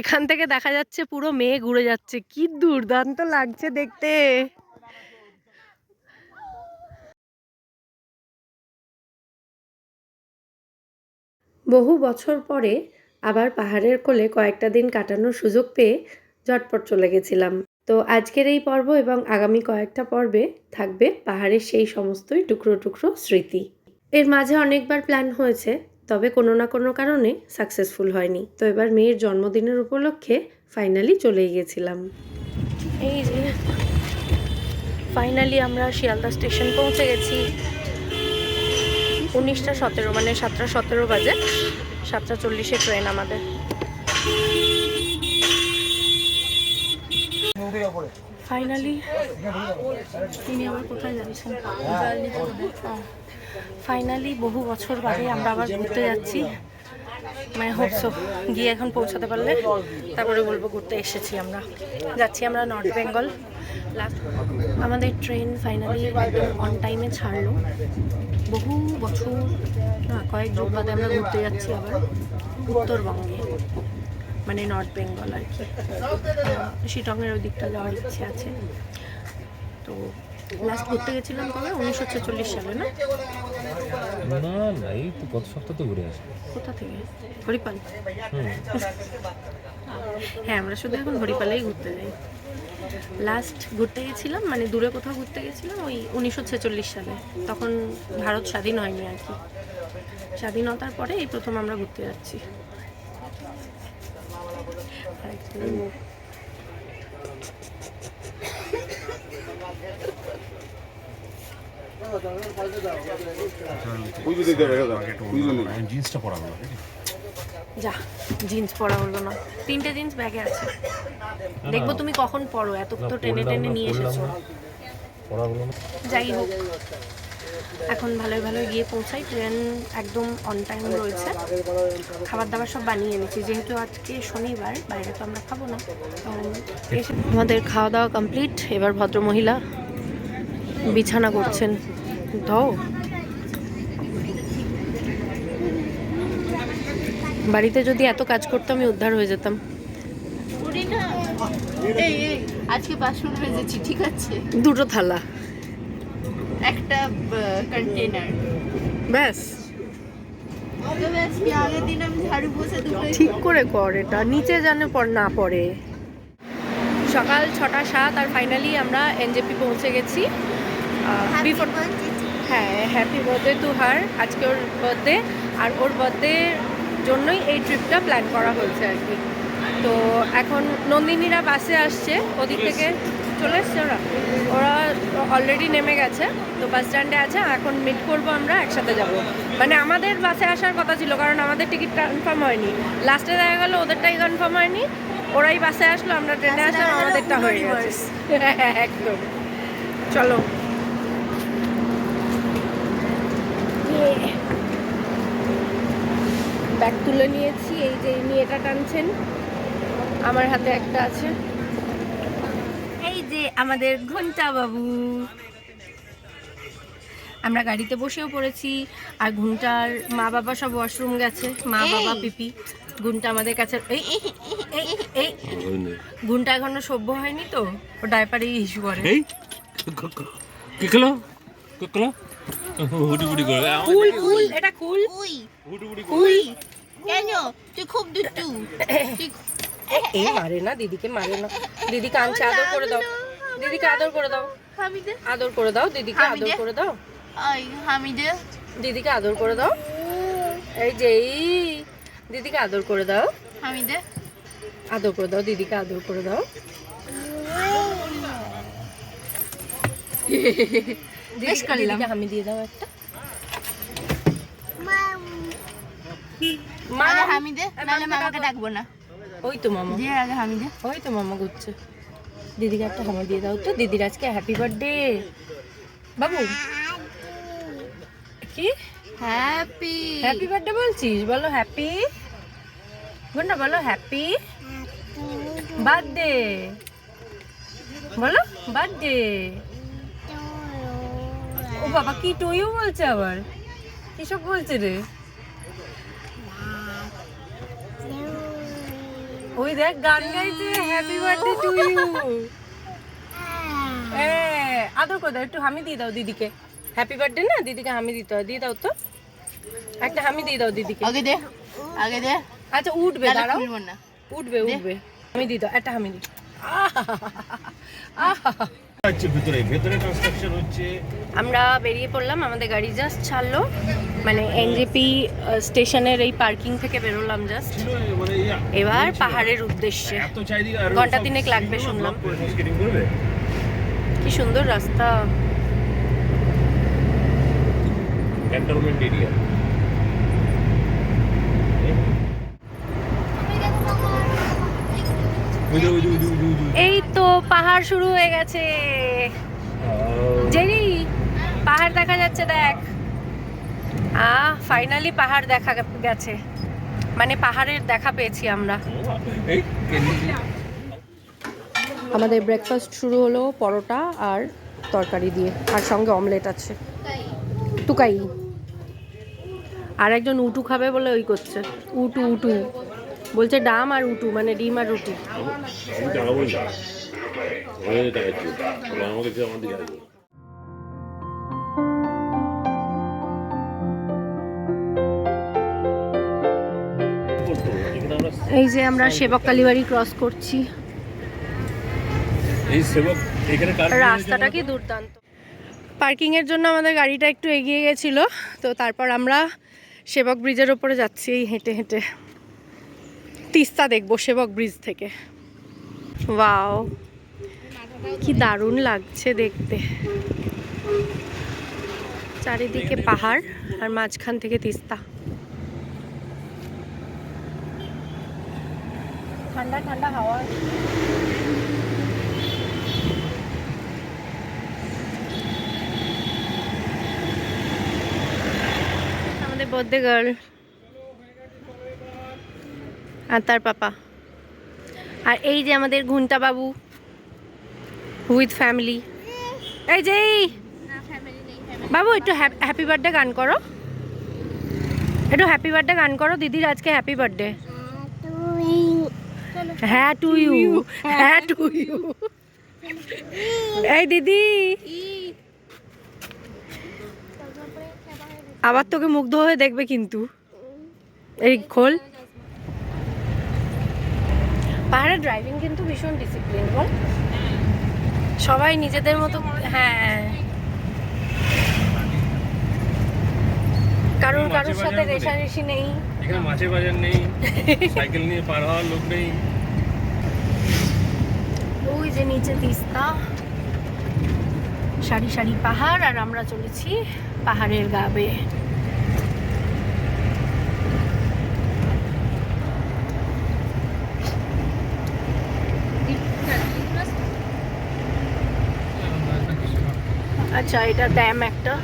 এখান থেকে দেখা যাচ্ছে পুরো মেয়ে উড়ে যাচ্ছে। কি দুর্দান্ত লাগছে দেখতে। বহু বছর পরে আবার পাহাড়ের কোলে কয়েকটা দিন কাটানোর সুযোগ পেয়ে ঝটপট চলে গেছিলাম। তো আজকের এই পর্ব এবং আগামী কয়েকটা পর্বে থাকবে পাহাড়ের সেই সমস্তই টুকরো টুকরো স্মৃতি। এর মাঝে অনেকবার প্ল্যান হয়েছে তবে কোনো না কোনো কারণে সাকসেসফুল হয়নি। তো এবার মেয়ের জন্মদিনের উপলক্ষে ফাইনালি চলেই গিয়েছিলাম এই যে ফাইনালি আমরা শিয়ালদা স্টেশন পৌঁছে গেছি। উনিশটা সতেরো মানে সাতটা সতেরো বাজে। সাতটা চল্লিশে ট্রেন আমাদের। ফাইনালি তিনি আবার কোথায় যাচ্ছেন? ফাইনালি বহু বছর বাদে আমরা আবার ঘুরতে যাচ্ছি। মানে হোপসো গিয়ে এখন পৌঁছাতে পারলে তারপরে বলব ঘুরতে এসেছি আমরা। যাচ্ছি আমরা নর্থ বেঙ্গল লাস্ট আমাদের ট্রেন ফাইনালি একদম অন টাইমে ছাড়লো। বহু বছর কয়েক যুগ বাদে আমরা ঘুরতে যাচ্ছি আবার উত্তরবঙ্গে। মানে নর্থ বেঙ্গল আর কি। শিটংয়ের ওই দিকটা যাওয়ার ইচ্ছে আছে। তো লাস্ট ঘুরতে গেছিলাম কবে? উনিশশো ছেচল্লিশ সালে না? না না এই তো গত সপ্তাহ তো ঘুরে কোথা থেকে? হরিপাল? হ্যাঁ আমরা শুধু এখন হরিপালেই ঘুরতে যাই। লাস্ট ঘুরতে গেছিলাম মানে দূরে কোথাও ঘুরতে গেছিলাম ওই উনিশশো ছেচল্লিশ সালে। তখন ভারত স্বাধীন হয়নি আর কি। স্বাধীনতার পরে এই প্রথম আমরা ঘুরতে যাচ্ছি আরেকজন পুজো দিতে হবে দাদা পুজো নেই আমি জিন্সটা পরা হলো যা জিন্স পরা হলো না। তিনটে জিন্স ব্যাগে আছে। দেখব তুমি কখন পরো এত তো টেনে টেনে নিয়ে এসেছ। যাই হোক। এখন ভালোই ভালোই গিয়ে পৌঁছাই। ট্রেন একদম অন টাইম রয়েছে। খাবার দাবার সব বানিয়ে এনেছি। যেহেতু আজকে শনিবার বাইরে তো আমরা খাব না। আমাদের খাওয়া দাওয়া কমপ্লিট এবার ভদ্রমহিলা বিছানা করছেন। দাও। বাড়িতে যদি এত কাজ করতাম আমি উদ্ধার হয়ে যেতাম। আজকে বাসন ভেজেছি ঠিক আছে? দুটো থালা। একটা কন্টেনার ব্যাস। আগের দিন আমি ঝাড়ু বসে ঠিক করে কর এটা নিচে জানে পর না পড়ে। সকাল ছটা সাত আর ফাইনালি আমরা এনজেপি পৌঁছে গেছি। বিফোর হ্যাঁ হ্যাপি বার্থডে টু হার আজকে ওর বার্থডে আর ওর বার্থডে জন্যই এই ট্রিপটা প্ল্যান করা হয়েছে আর কি। তো এখন নন্দিনীরা বাসে আসছে ওদিক থেকে চলে এসছে ওরা। ওরা অলরেডি নেমে গেছে তো বাস স্ট্যান্ডে আছে এখন মিট করব আমরা একসাথে যাব। মানে আমাদের বাসে আসার কথা ছিল কারণ আমাদের টিকিট কনফার্ম হয়নি। লাস্টে দেখা গেলো ওদেরটাই কনফার্ম হয়নি। ওরাই বাসে আসলো আমরা ট্রেনে আসলাম আমাদেরটা হয়ে গেছে। একদম। চলো। ব্যাগ তুলে নিয়েছি এই যে ইনি এটা টানছেন আমার হাতে একটা আছে। যে আমাদের ঘণ্টা বাবু। আমরা গাড়িতে বসেও পড়েছি আর ঘুমটার মা বাবা সব ওয়াশরুম গেছে। মা বাবা পিপি ঘুমটা আমাদের কাছে এই এই এই ঘুমটা এখনও সভ্য হয়নি তো? ও ডাইপারেই ইস্যু করে। এই কি খেলো? কি করে। কুল কুল এটা কুল। উই। কুল। কেন? তুই খুব দুটু তুই এ মারে না দিদিকে মারে না। দিদিকে আনছে আদর করে দাও। দিদিকে আদর করে দাও। হামিদে। আদর করে দাও দিদিকে আমি আদর করে দাও। আই হামিদে। দিদিকে আদর করে দাও। এই যে এই দিদিকে আদর করে দাও। হামিদে। আদর করে দাও দিদিকে আদর করে দাও। বেশ করলাম। হামি দিয়ে দাও একটা। মা হামিদে নাহলে মামাকে ডাকবো না। ওই তো মামা। যে আগে হামিদে। ওই তো মামা ঘুরছে। দিদিকে একটা হামা দিয়ে দাও তো। দিদির আজকে হ্যাপি বার্থডে বাবু কি? হ্যাপি হ্যাপি বার্থডে বলছিস? বলো হ্যাপি গুন্ডা বলো হ্যাপি বার্থডে বলো বার্থডে ও বাবা কি টুইও বলছে আবার? কিসব বলছে রে? ওই দেখ গান গাইছে। হ্যাপি বার্থডে টু ইউ এ আদর করে দাও একটু হামি দিয়ে দাও দিদিকে। হ্যাপি বার্থডে না? দিদিকে হামি দিতে হয় দিয়ে দাও তো। একটা হামি দিয়ে দাও দিদিকে। আগে দে আগে দে। আচ্ছা উঠবে দাঁড়াও। না। উঠবে উঠবে। আমি দিই দাও একটা হামি দিই হচ্ছে ভিতরে ভেতরে কনস্ট্রাকশন হচ্ছে। আমরা বেরিয়ে পড়লাম আমাদের গাড়ি জাস্ট ছাড়লো। মানে এনজেপি স্টেশনের এই পার্কিং থেকে বেরোলাম জাস্ট এবার পাহাড়ের উদ্দেশ্যে। ঘণ্টা তিনেক লাগবে শুনলাম। কি সুন্দর রাস্তা। এরিয়া এই তো পাহাড় শুরু হয়ে গেছে। জেরি পাহাড় দেখা যাচ্ছে দেখ। আ ফাইনালি পাহাড় দেখা গেছে। মানে পাহাড়ের দেখা পেয়েছি আমরা। আমাদের ব্রেকফাস্ট শুরু হলো পরোটা আর তরকারি দিয়ে আর সঙ্গে অমলেট আছে। টুকাই। আর একজন উটু খাবে বলে ওই করছে। উটু উটু। বলছে ডাম আর উটু মানে ডিম আর রুটি। এই যে আমরা সেবক কালীবাড়ি ক্রস করছি। রাস্তাটা কি দুর্দান্ত। পার্কিং এর জন্য আমাদের গাড়িটা একটু এগিয়ে গেছিল তো তারপর আমরা সেবক ব্রিজের ওপরে যাচ্ছি এই হেঁটে হেঁটে। তিস্তা দেখব সেবক ব্রিজ থেকে। ওয়াও কি দারুণ লাগছে দেখতে। চারিদিকে পাহাড় আর মাঝখান থেকে তিস্তা। ঠান্ডা ঠান্ডা হাওয়া। আমাদের বর্থডে গার্ল আর তার পাপা। আর এই যে আমাদের ঘুন্টা বাবু উইথ ফ্যামিলি এই যে বাবু একটু হ্যাপি বার্থডে গান করো। একটু হ্যাপি বার্থডে গান করো দিদির আজকে হ্যাপি বার্থডে হ্যাঁ টু ইউ হ্যাঁ টু ইউ এই দিদি। আবার তোকে মুগ্ধ হয়ে দেখবে কিন্তু। এই খোল। পাহাড়ের ড্রাইভিং কিন্তু ভীষণ ডিসিপ্লিন বল। সবাই নিজেদের মতো হ্যাঁ। কারোর কারোর সাথে রেশারেশি নেই। এখানে মাছের বাজার নেই সাইকেল নিয়ে পার হওয়ার লোক নেই। ওই যে নিচে তিস্তা। সারি সারি পাহাড় আর আমরা চলেছি পাহাড়ের গা বেয়ে আচ্ছা এটা ড্যাম একটা।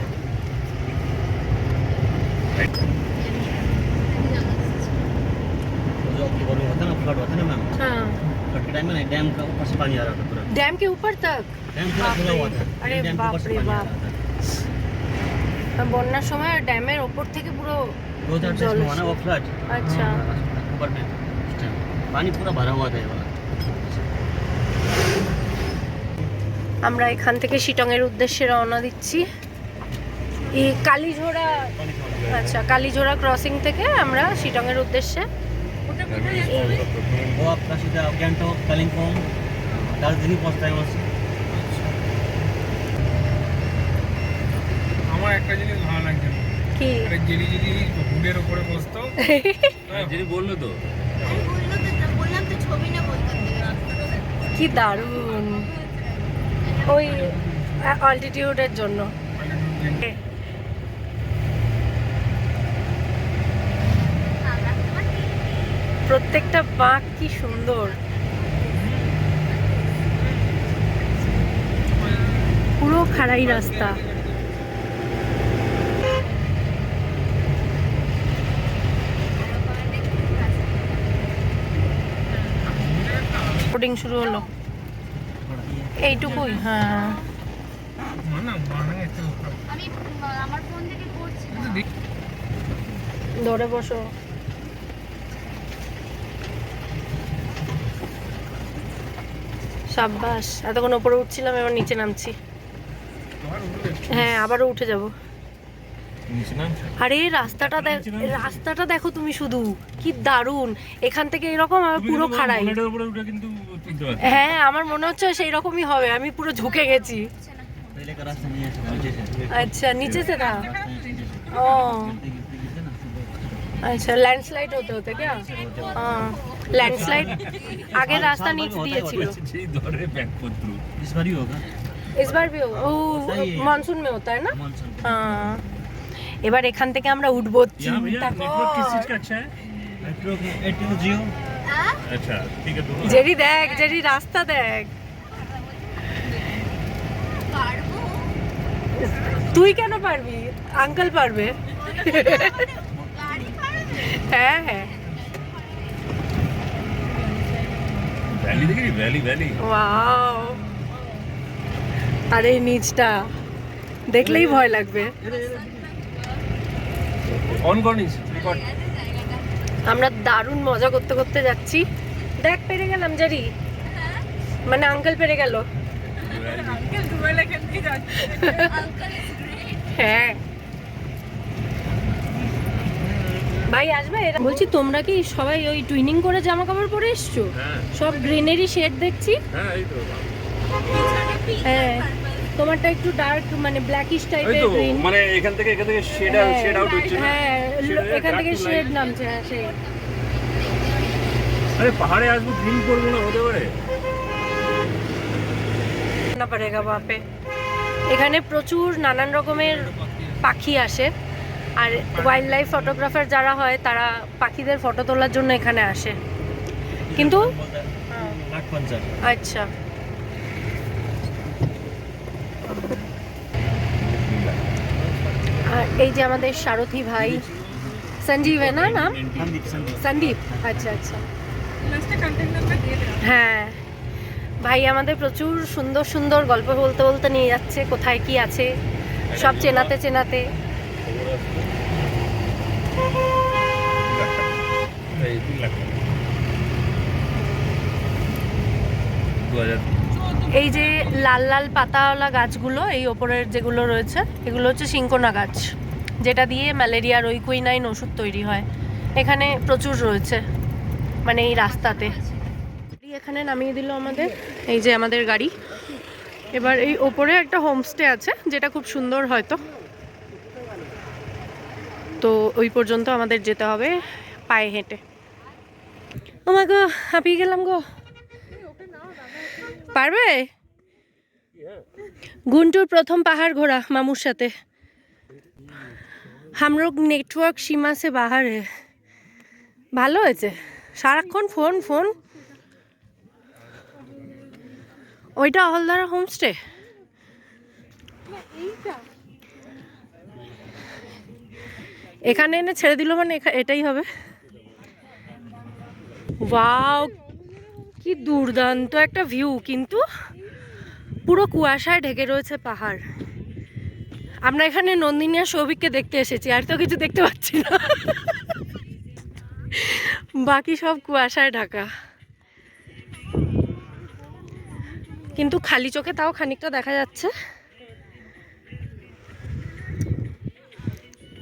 फ्लड होता है ना मैम हाँ फ्लड के टाइम में ना डैम का ऊपर से पानी आ रहा था पूरा डैम के ऊपर तक डैम पूरा खुला हुआ था अरे डैम के ऊपर से बाप रे पानी आ बाप। रहा था বন্যার সময় ড্যামের ওপর থেকে পুরো दो हजार जल में हुआ ना वो फ्लड अच्छा ऊपर में उस टाइम पानी पूरा भरा हुआ था ये वाला আমরা এখান থেকে শিটংয়ের উদ্দেশ্যে রওনা দিচ্ছি এই কালীঝোড়া আচ্ছা কালীঝোড়া ক্রসিং থেকে আমরা শিটংয়ের উদ্দেশ্যে এই- वो आपका सीधा गैंगटॉक कालिम्पोंग दार्जिलिंग पहुंचता है वहाँ से আমার একটা জিনিস ভালো লাগছে না কি একটা জেলি জেলি হুডের ওপরে বসতো যিনি বললো তো বললাম তো ছবি না বলতে কি দারুণ ওই অল্টিটিউডের জন্য প্রত্যেকটা বাঁক কি সুন্দর। পুরো খাড়াই রাস্তা। শুরু হলো। এইটুকুই হ্যাঁ। না বানা একটু আমি আমার ফোন থেকে করছি। ধরে বসো। সাব্বাস এতক্ষণ ওপরে উঠছিলাম এবার নিচে নামছি হ্যাঁ আবারও উঠে যাব আরে রাস্তাটা দেখ রাস্তাটা দেখো তুমি শুধু কি দারুণ এখান থেকে এরকম আর পুরো খাড়াই বোনেটের উপরে উঠে কিন্তু তুলতে পারছি হ্যাঁ আমার মনে হচ্ছে সেই রকমই হবে আমি পুরো ঝুঁকে গেছি पहले का रास्ता नहीं है ऐसा, नीचे से अच्छा नीचे से था रास्ता नीचे से ओ गिरते गिरते गिरते ना अच्छा लैंडस्लाइड होते होते क्या हाँ लैंडस्लाइड आगे रास्ता नीच दिए ছিল সেই ধরে ব্যাগপত্র इस बार ही होगा इस बार भी होगा ओ मानसून में होता है ना मानसून हाँ এবার এখান থেকে আমরা উঠবো यहाँ भैया চিন্তা नेटवर्क किस चीज কর। का अच्छा है मेट्रो एयरटेल जियो अच्छा ठीक है तो জেরি দেখ জেরি রাস্তা দেখ পারবো তুই কেন পারবি আঙ্কেল পারবে গাড়ি পারবে হ্যাঁ হ্যাঁ ওয়াও আরে নিচটা। দেখলেই ভয় লাগবে। আমরা দারুণ মজা করতে করতে যাচ্ছি। দেখ পেরে গেলাম জারি। মানে আঙ্কেল পেরে গেল। হ্যাঁ। ভাই আসবে? এরা- বলছি তোমরা কি সবাই ওই টুইনিং করে জামা কাপড় পরে এসছো? হ্যাঁ। সব গ্রিনারি শেড দেখছি। হ্যাঁ হ্যাঁ তোমারটা একটু ডার্ক মানে ব্ল্যাকিশ টাইপের গ্রিন মানে এখান থেকে এখান থেকে শেড আউট শেড আউট হচ্ছে হ্যাঁ এখান থেকে শেড নামছে হ্যাঁ সেই। আরে পাহাড়ে আসব গ্রিন করব না হতে পারে? না পারেগা বাপে এখানে প্রচুর নানান রকমের পাখি আসে। আর ওয়াইল্ড লাইফ ফটোগ্রাফার যারা হয়, তারা পাখিদের ফটো তোলার জন্য এখানে আসে। কিন্তু আচ্ছা। আর এই যে আমাদের সারথী ভাই, সঞ্জীব না নাম? সন্দীপ আচ্ছা আচ্ছা। হ্যাঁ। ভাই আমাদের প্রচুর সুন্দর সুন্দর গল্প বলতে বলতে নিয়ে যাচ্ছে, কোথায় কি আছে, সব চেনাতে চেনাতে। এই যে লাল লাল পাতাওয়ালা গাছগুলো, এই ওপরের যেগুলো রয়েছে, এগুলো হচ্ছে সিঙ্কোনা গাছ, যেটা দিয়ে ম্যালেরিয়ার ওই কুইনাইন ওষুধ তৈরি হয়। এখানে প্রচুর রয়েছে মানে এই রাস্তাতে। এখানে নামিয়ে দিল আমাদের, এই যে আমাদের গাড়ি। এবার এই ওপরে একটা হোমস্টে আছে, যেটা খুব সুন্দর হয়তো। তো ওই পর্যন্ত আমাদের যেতে হবে পায়ে হেঁটে। Oh আমাকে হাঁপিয়ে গেলাম গো। পারবে? গুন্টুর প্রথম পাহাড় ঘোরা মামুর সাথে। হামরোগ নেটওয়ার্ক সীমা সে বাহারে। ভালো হয়েছে। সারাক্ষণ ফোন ফোন। ওইটা হলদারা হোমস্টে? এখানে এনে ছেড়ে দিল মানে এটাই হবে। ওয়াও কি দুর্দান্ত একটা ভিউ কিন্তু পুরো কুয়াশায় ঢেকে রয়েছে পাহাড়। আমরা এখানে নন্দিনী আর সৌভিককে দেখতে এসেছি, আর তো কিছু দেখতে পাচ্ছি না। বাকি সব কুয়াশায় ঢাকা। কিন্তু খালি চোখে তাও খানিকটা দেখা যাচ্ছে।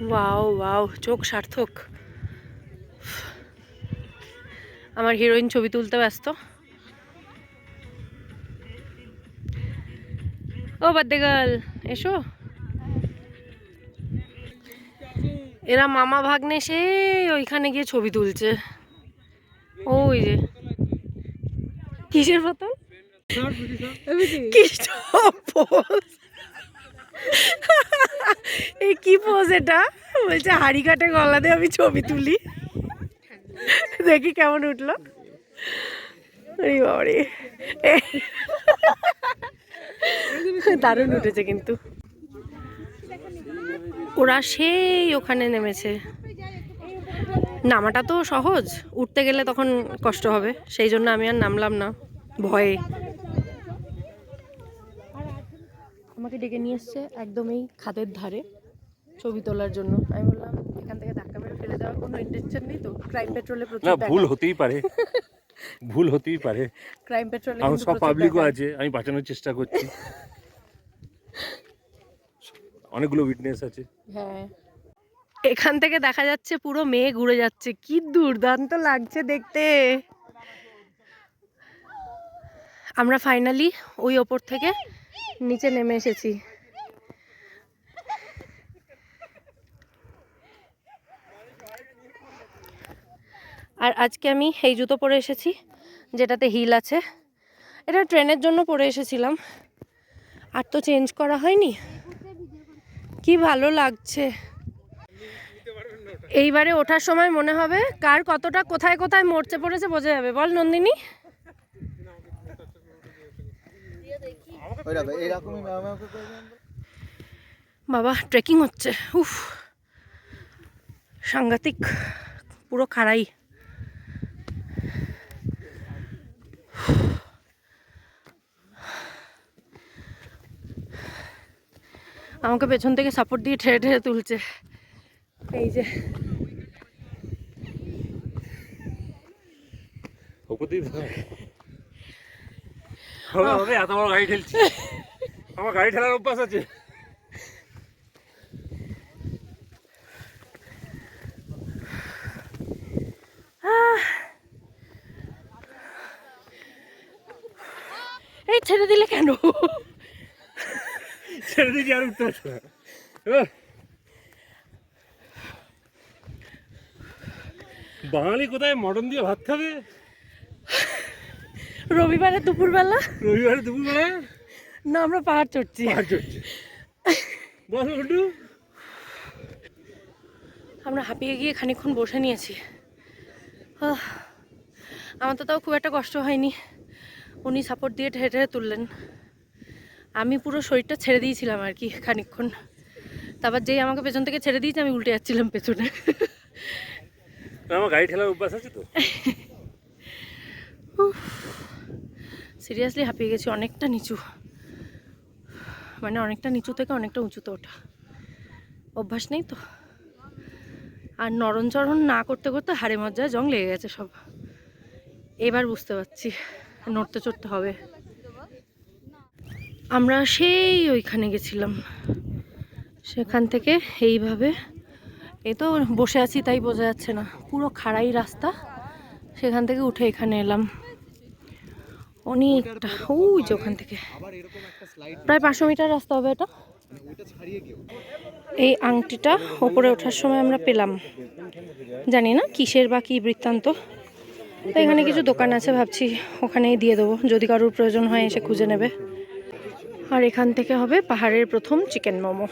ওয়াও ওয়াও চোখ সার্থক। আমার হিরোইন ছবি তুলতে ব্যস্ত। ও বাদ্দে গার্ল, এসো। এরা মামা ভাগ্নে সে ওইখানে গিয়ে ছবি তুলছে। ওই যে। কিসের এই কি পোজ এটা? বলছে হাড়ি কাটে গলা দিয়ে আমি ছবি তুলি। দেখি কেমন উঠল। দারুণ উঠেছে কিন্তু। ওরা সেই ওখানে নেমেছে। নামাটা তো সহজ, উঠতে গেলে তখন কষ্ট হবে, সেই জন্য আমি আর নামলাম না, ভয়ে। আমাকে ডেকে নিয়ে এসছে একদমই খাদের ধারে ছবি তোলার জন্য। আমি বললাম ফেলে দেওয়ার কোনো ইন্টেনশন নেই তো? ক্রাইম পেট্রোলে প্রচুর না ভুল হতেই পারে। ভুল হতেই পারে। ক্রাইম পেট্রোলে আমার সব পাবলিকও আছে আমি বাঁচানোর চেষ্টা করছি। অনেকগুলো উইটনেস আছে। হ্যাঁ। এখান থেকে দেখা যাচ্ছে পুরো মেয়ে ঘুরে যাচ্ছে। কি দুর্দান্ত লাগছে দেখতে। আমরা ফাইনালি ওই ওপর থেকে নিচে নেমে এসেছি। আর আজকে আমি এই জুতো পরে এসেছি যেটাতে হিল আছে। এটা ট্রেনের জন্য পরে এসেছিলাম। আর তো চেঞ্জ করা হয়নি। কি ভালো লাগছে। এইবারে ওঠার সময় মনে হবে কার কতটা কোথায় কোথায় মরচে পড়েছে বোঝা যাবে। বল নন্দিনী। বাবা ট্রেকিং হচ্ছে। উফ। সাংঘাতিক পুরো খাড়াই। আমাকে পেছন থেকে সাপোর্ট দিয়ে ঠেলে ঠেলে তুলছে এই যে এত বড় গাড়ি ঠেলছি আমার গাড়ি ঠেলার অভ্যাস আছে এই ছেড়ে দিলে কেন আর উঠতে পারছি বাঙালি কোথায়? মটন দিয়ে ভাত খাবে? রবিবারে দুপুরবেলা? রবিবারে দুপুর দুপুরবেলা? না আমরা পাহাড় চড়ছি। পাহাড় চড়ছে। গুড্ডু আমরা হাঁপিয়ে গিয়ে খানিকক্ষণ বসে নিয়েছি। আমার তো তাও খুব একটা কষ্ট হয়নি। উনি সাপোর্ট দিয়ে ঠেলে তুললেন। আমি পুরো শরীরটা ছেড়ে দিয়েছিলাম আর কি খানিকক্ষণ। তারপর যেই আমাকে পেছন থেকে ছেড়ে দিয়েছে আমি উল্টে যাচ্ছিলাম পেছনে। আমার গাড়ি ঠেলার অভ্যাস আছে তো? সিরিয়াসলি হাঁপিয়ে গেছি অনেকটা নিচু। মানে অনেকটা নিচু থেকে অনেকটা উঁচুতে ওঠা। অভ্যাস নেই তো। আর নরণচরণ না করতে করতে হাড়ে মজ্জায় জং লেগে গেছে সব। এবার বুঝতে পারছি নড়তে চড়তে হবে। আমরা সেই ওইখানে গেছিলাম। সেখান থেকে এইভাবে। এই তো বসে আছি, তাই বোঝা যাচ্ছে না। পুরো খাড়াই রাস্তা। সেখান থেকে উঠে এখানে এলাম। অনেকটা। ওই যে ওখান থেকে। প্রায় পাঁচশো মিটার রাস্তা হবে এটা। এই আংটিটা ওপরে ওঠার সময় আমরা পেলাম। জানি না কিসের বা কী বৃত্তান্ত। তো এখানে কিছু দোকান আছে, ভাবছি ওখানেই দিয়ে দেবো। যদি কারোর প্রয়োজন হয় এসে খুঁজে নেবে। আর এখান থেকে হবে পাহাড়ের প্রথম চিকেন মোমো।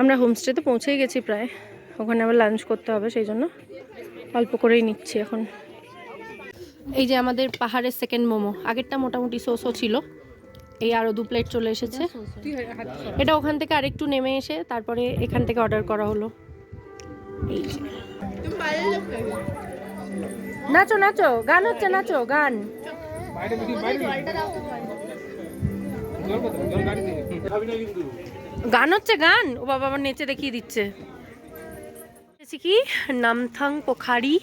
আমরা হোমস্টেতে পৌঁছেই গেছি প্রায়। ওখানে আবার লাঞ্চ করতে হবে, সেই জন্য অল্প করেই নিচ্ছি এখন। এই যে আমাদের পাহাড়ের সেকেন্ড মোমো, আগেরটা মোটামুটি সোসও ছিল। এই আরও দু প্লেট চলে এসেছে। এটা ওখান থেকে আরেকটু নেমে এসে তারপরে এখান থেকে অর্ডার করা হলো। নাচো নাচো, গান হচ্ছে, নাচো, গান। গান হচ্ছে গান ও বাবা আবার নেচে দেখিয়ে দিচ্ছে কি Namthang Pokhari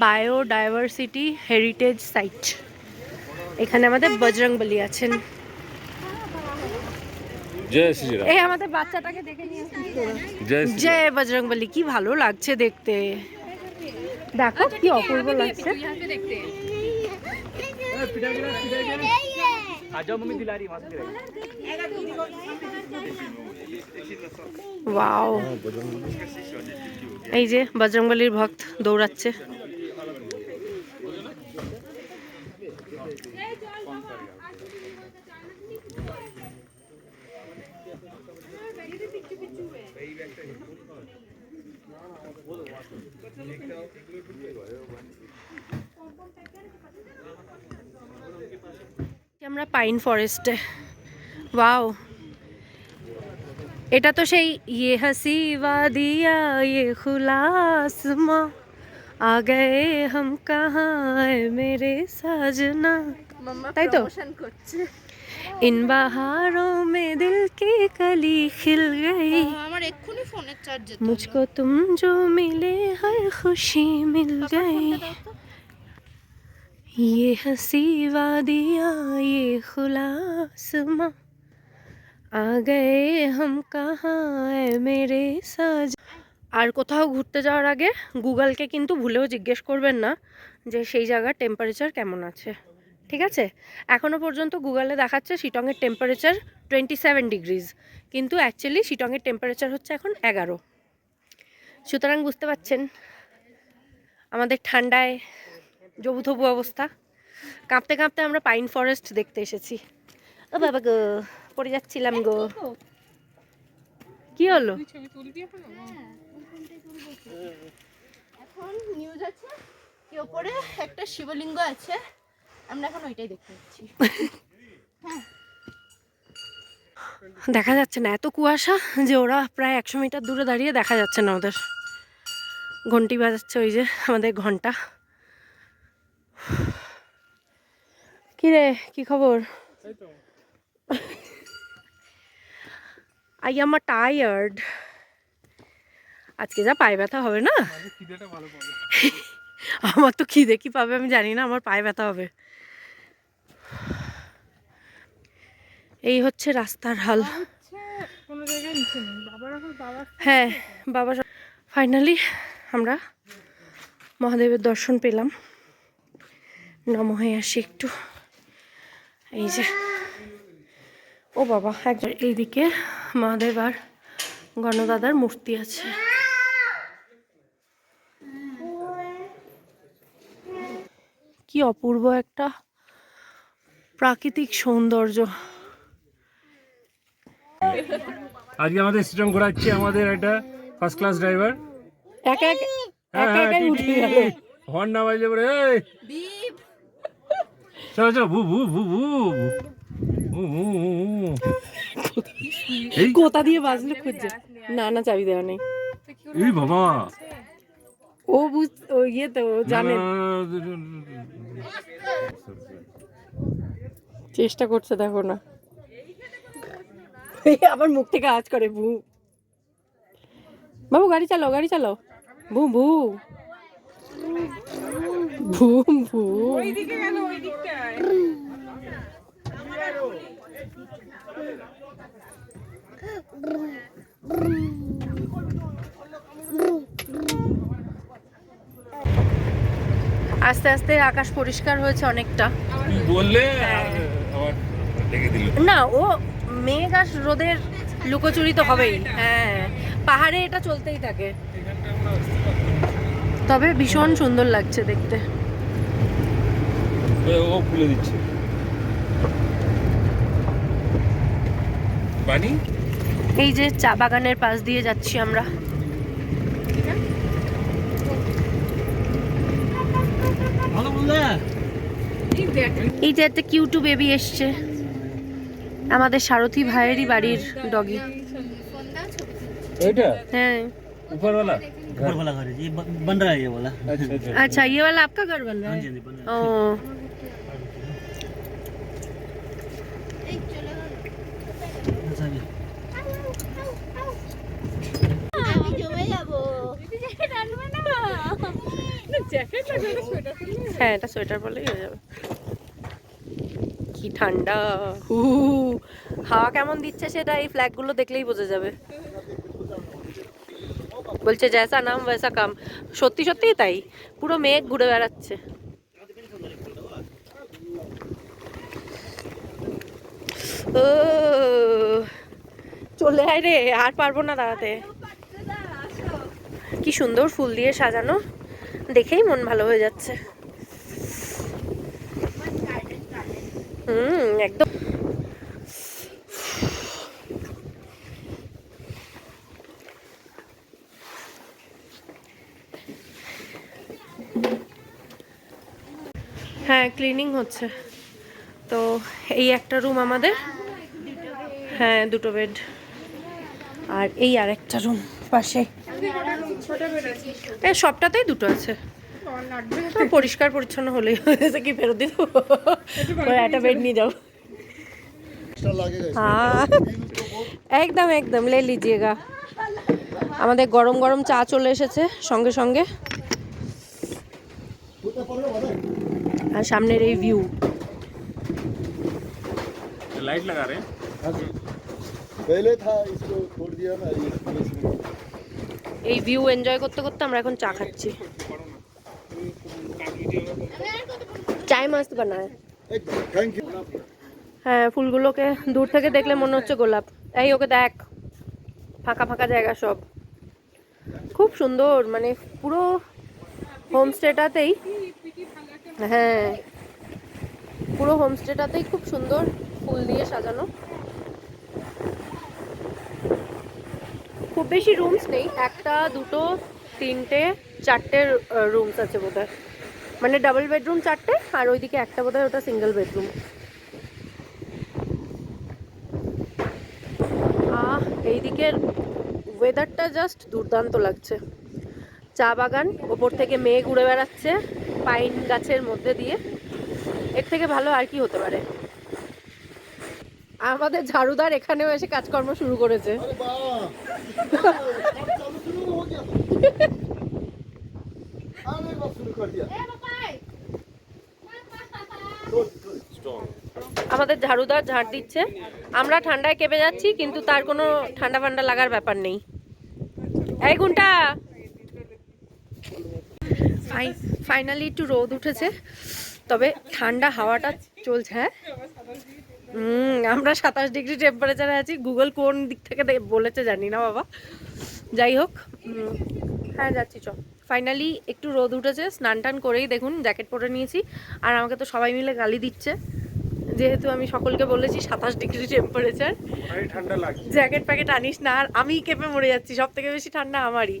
biodiversity heritage site এখানে আমাদের বজরংবলী আছেন জয় এই আমাদের বাচ্চাটাকে দেখে নিয়ে জয় শ্রী জয় বজরংবলী কি ভালো লাগছে দেখতে দেখো কি অপূর্ব লাগছে ওয়াও। এই যে বজরংবলীর ভক্ত দৌড়াচ্ছে। আমরা পাইন ফরেস্টে ওয়াও। এটা তো সেই ইয়ে হাসি দিয়া ইয়ে খুলাসমা। আ গে হম কাহায় মেরে সাজনা। তাই তো? ইন বাহারো মে দিল কে কলি খিল গই। আমার এক্ষুনি ফোনের চার্জ মুঝকো তুম জো মিলে হয় খুশি মিল গই। ये हंसी वादियाँ ये खुला आसमां आ गए हम कहाँ है मेरे साज আর কোথাও ঘুরতে যাওয়ার আগে গুগলকে কিন্তু ভুলেও জিজ্ঞেস করবেন না যে সেই জায়গার টেম্পারেচার কেমন আছে ঠিক আছে এখনও পর্যন্ত গুগলে দেখাচ্ছে শিটংয়ের টেম্পারেচার টোয়েন্টি সেভেন ডিগ্রিজ কিন্তু অ্যাকচুয়ালি শিটংয়ের টেম্পারেচার হচ্ছে এখন এগারো সুতরাং বুঝতে পারছেন আমাদের ঠান্ডায় জবুথবু অবস্থা। কাঁপতে কাঁপতে আমরা পাইন ফরেস্ট দেখতে এসেছি। ও বাবা গো পড়ে যাচ্ছিলাম গো। কি হলো? এখন? নিউজ আছে কি ওপরে একটা শিবলিঙ্গ আছে আমরা এখন ওইটাই দেখতে পাচ্ছি দেখা যাচ্ছে না এত কুয়াশা যে ওরা প্রায় একশো মিটার দূরে দাঁড়িয়ে দেখা যাচ্ছে না ওদের। ঘন্টি বাজাচ্ছে ওই যে আমাদের ঘণ্টা। কি রে কি খবর? আই এম টায়ার্ড আজকে যা পায়ে ব্যথা হবে না? আমার তো খিদে কি পাবে আমি জানি না আমার পায়ে ব্যথা হবে। এই হচ্ছে রাস্তার হাল। হ্যাঁ বাবা ফাইনালি আমরা মহাদেবের দর্শন পেলাম। নম হয়ে আসি একটু। এই যে। ও বাবা একজন এইদিকে মহাদেব আর গণদাদার মূর্তি আছে। কি অপূর্ব একটা প্রাকৃতিক সৌন্দর্য। আজকে আমাদের সিস্টেম ঘোরাচ্ছে আমাদের একটা ফার্স্ট ক্লাস ড্রাইভার একা একা একা একাই উঠে গেল। হর্ন না পরে এই। চলো চলো ভু ভু ভু ভু। এই গোতা দিয়ে বাজলে খুঁজছে? না না চাবি দেওয়া নেই। এই বাবা। ও বুঝ ও ইয়ে তো জানে। চেষ্টা করছে দেখো না। আবার মুখ থেকে আজ করে ভু। বাবু গাড়ি চালাও গাড়ি চালাও। ভু ভু। ভু ভু আস্তে আস্তে আকাশ পরিষ্কার হয়েছে অনেকটা। বললে? দিল। না ও মেঘ আর রোদের লুকোচুরি তো হবেই। হ্যাঁ পাহাড়ে এটা চলতেই থাকে। তবে ভীষণ সুন্দর লাগছে দেখতে। ও খুলে দিচ্ছে বানি এই যে চা বাগানের পাশ দিয়ে যাচ্ছি আমরা ভালো বললে এই যে একটা কিউটু বেবি এসছে আমাদের সারথী ভাইয়েরই বাড়ির ডগি এইটা হ্যাঁ উপরওয়ালা ऊपर वाला घर है ये ब- बन रहा है ये वाला আচ্ছা আচ্ছা अच्छा ये वाला आपका घर बन रहा हाँ है जी हाँ जी, बन रहा ओ হ্যাঁ এটা সোয়েটার বলেই হয়ে যাবে। কি ঠান্ডা। হু হাওয়া কেমন দিচ্ছে সেটা এই ফ্ল্যাগগুলো দেখলেই বোঝা যাবে। বলছে, জ্যাসা নাম ভেসা কাম। সত্যি, সত্যিই তাই। পুরো মেঘ ঘুরে বেড়াচ্ছে। ও, চলে আয় রে, আর পারব না দাঁড়াতে। কি সুন্দর ফুল দিয়ে সাজানো। দেখেই মন ভালো হয়ে যাচ্ছে। হুম, একদম। হ্যাঁ ক্লিনিং হচ্ছে। তো এই একটা রুম আমাদের। হ্যাঁ দুটো বেড আর এই আর একটা রুম পাশে। এই সবটাতেই দুটো আছে তো পরিষ্কার পরিচ্ছন্ন হলেই হয়েছে কি ফেরত দিয়ে দেবো ওই একটা বেড নিয়ে যাও হ্যাঁ একদম একদম লে লিজিয়েগা আমাদের গরম গরম চা চলে এসেছে সঙ্গে সঙ্গে আর সামনের এই ভিউ लाइट लगा रहे हैं पहले था इसको छोड़ दिया ना ये इसमें এই ভিউ এনজয় করতে করতে আমরা এখন চা খাচ্ছি। চাই মাছ বানায়। হ্যাঁ ফুলগুলোকে দূর থেকে দেখলে মনে হচ্ছে গোলাপ। এই ওকে দেখ, ফাঁকা ফাঁকা জায়গা সব। খুব সুন্দর মানে পুরো হোমস্টেটাতেই হ্যাঁ পুরো হোমস্টেটাতেই খুব সুন্দর ফুল দিয়ে সাজানো। খুব বেশি রুমস নেই, একটা, দুটো, তিনটে, চারটে রুমস আছে বোধহয়। মানে ডাবল বেডরুম চারটে, আর ওইদিকে একটা বোধহয় ওটা সিঙ্গেল বেডরুম আহ এইদিকের ওয়েদারটা জাস্ট দুর্দান্ত লাগছে। চা বাগান, ওপর থেকে মেঘ উড়ে বেড়াচ্ছে পাইন গাছের মধ্যে দিয়ে। এর থেকে ভালো আর কি হতে পারে? আমাদের ঝাড়ুদার এখানেও এসে কাজকর্ম শুরু করেছে। আমাদের ঝাড়ুদার ঝাড় দিচ্ছে। আমরা ঠান্ডায় কেঁপে যাচ্ছি, কিন্তু তার কোনো ঠান্ডা ফান্ডা লাগার ব্যাপার নেই। এই ঘণ্টা ফাইনালি একটু রোদ উঠেছে, তবে ঠান্ডা হাওয়াটা চলছে হ্যাঁ? হুম আমরা সাতাশ ডিগ্রি টেম্পারেচারে আছি। গুগল কোন দিক থেকে বলেছে জানি না বাবা। যাই হোক হ্যাঁ যাচ্ছি চ ফাইনালি একটু রোদ উঠেছে স্নান টান করেই দেখুন জ্যাকেট পরে নিয়েছি। আর আমাকে তো সবাই মিলে গালি দিচ্ছে। যেহেতু আমি সকলকে বলেছি সাতাশ ডিগ্রি টেম্পারেচার ঠান্ডা জ্যাকেট প্যাকেট আনিস না আর আমি কেঁপে মরে যাচ্ছি সব থেকে বেশি ঠান্ডা আমারই।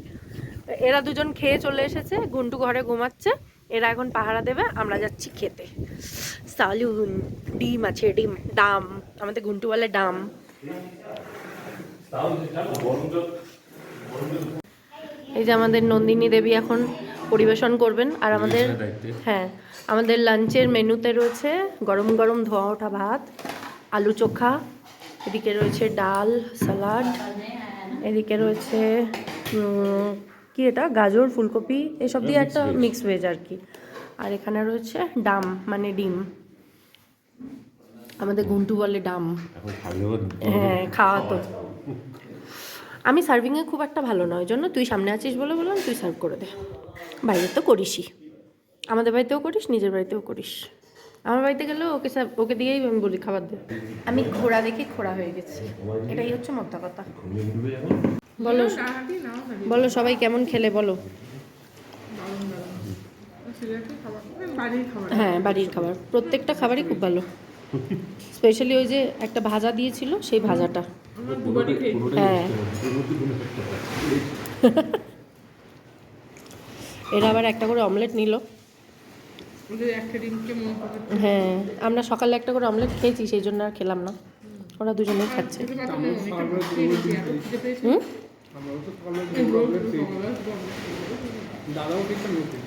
এরা দুজন খেয়ে চলে এসেছে গুন্টু ঘরে ঘুমাচ্ছে। এরা এখন পাহারা দেবে আমরা যাচ্ছি খেতে। সালুন ডিম আছে ডিম ডাম আমাদের গুন্টু বলে ডাম। এই যে আমাদের নন্দিনী দেবী এখন পরিবেশন করবেন আর আমাদের হ্যাঁ আমাদের লাঞ্চের মেনুতে রয়েছে গরম গরম ধোয়া ওঠা ভাত আলু চোখা এদিকে রয়েছে ডাল স্যালাড এদিকে রয়েছে কি এটা? গাজর ফুলকপি এসব দিয়ে একটা মিক্স ভেজ আর কি। আর এখানে রয়েছে ডাম মানে ডিম। আমাদের ঘুন্টু বলে ডাম। হ্যাঁ খাওয়া তো। আমি সার্ভিংয়ে খুব একটা ভালো নয় জন্য তুই সামনে আছিস বলে বললাম তুই সার্ভ করে দে। বাইরে তো করিসই। আমাদের বাড়িতেও করিস নিজের বাড়িতেও করিস। আমার বাড়িতে গেলেও ওকে ওকে দিয়েই আমি বলি খাবার দে। আমি ঘোড়া দেখে খোড়া হয়ে গেছি। এটাই হচ্ছে মোদ্দা কথা বলো। খাবি। বলো সবাই কেমন খেলে বলো। মানে হ্যাঁ বাড়ির খাবার। প্রত্যেকটা খাবারই খুব ভালো। স্পেশালি ওই যে একটা ভাজা দিয়েছিল সেই ভাজাটা। হ্যাঁ। এরা আবার একটা করে অমলেট নিল। মন হ্যাঁ আমরা সকালে একটা করে অমলেট খেয়েছি সেই জন্য আর খেলাম না। ওরা দুজনেই খাচ্ছে। হুম? এই তো কলেজ। দাদাও কিন্তু নতুন